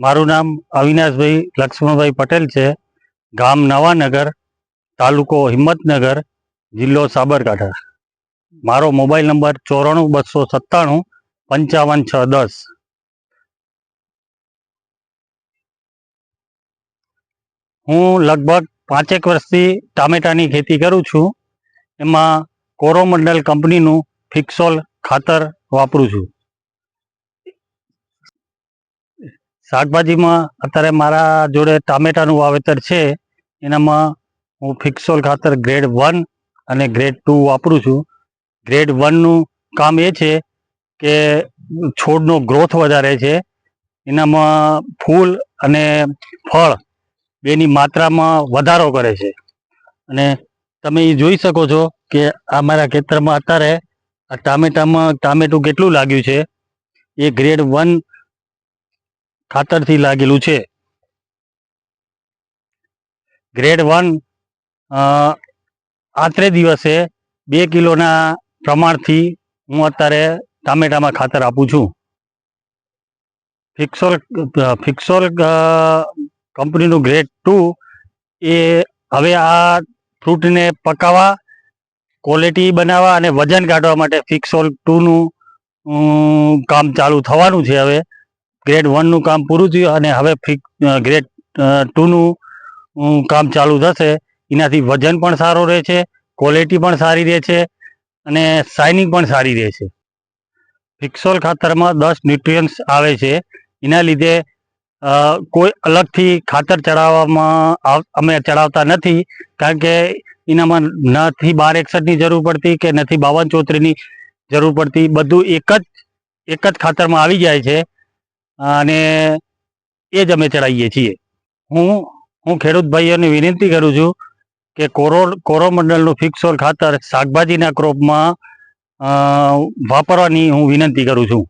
મારું નામ અવિનાશભાઈ લક્ષ્મણભાઈ પટેલ છે. ગામ નવાનગર, તાલુકો હિંમતનગર, જિલ્લો સાબરકાંઠા. મારો મોબાઈલ નંબર ચોરાણું બસો સત્તાણું પંચાવન છ દસ. હું લગભગ પાંચેક વર્ષથી ટામેટાની ખેતી કરું છું. એમાં કોરોમંડલ કંપનીનું ફિક્સોલ ખાતર વાપરું છું. શાકભાજીમાં અત્યારે મારા જોડે ટામેટાનું વાવેતર છે. એનામાં હું ફિક્સોલ ખાતર ગ્રેડ વન અને ગ્રેડ ટુ વાપરું છું. ગ્રેડ વનનું કામ એ છે કે છોડનો ગ્રોથ વધારે છે. એનામાં ફૂલ અને ફળ બેની માત્રામાં વધારો કરે છે. અને તમે એ જોઈ શકો છો કે આ મારા ખેતરમાં અત્યારે આ ટામેટામાં ટામેટું કેટલું લાગ્યું છે? એ ગ્રેડ વન ખાતરથી લાગેલું છે. ગ્રેડ વન આત્રે દિવસે બે કિલોના પ્રમાણથી હું અત્યારે ટામેટામાં ખાતર આપું છું. ફિક્સોલ ફિક્સોલ કંપનીનું ગ્રેડ ટુ એ હવે આ ફ્રૂટને પકાવવા ક્વોલિટી બનાવવા અને વજન કાઢવા માટે ફિક્સોલ ટુનું કામ ચાલુ થવાનું છે હવે. ગ્રેડ વનનું કામ પૂરું થયું અને હવે ગ્રેડ ટુનું કામ ચાલુ થશે. એનાથી વજન પણ સારો રહે છે ક્વોલિટી પણ સારી રહે છે અને શાઇનિંગ પણ સારી રહે છે ફિક્સોલ ખાતરમાં દસ ન્યુટ્રિયન્ટ્સ આવે છે. એના લીધે કોઈ અલગથી ખાતર ચડાવવામાં અમે ચડાવતા નથી. કારણ કે એનામાં નથી બાર એકસઠની જરૂર પડતી કે નથી બાવન ચોત્રીની જરૂર પડતી. બધું એક જ એક જ ખાતરમાં આવી જાય છે. અને એ જ અમે ચડાવીએ છીએ. હું હું ખેડૂત ભાઈઓને વિનંતી કરું છું કે કોરો, કોરોમંડળનું ફિક્સોલ ખાતર શાકભાજીના ક્રોપમાં વાપરવાની હું વિનંતી કરું છું.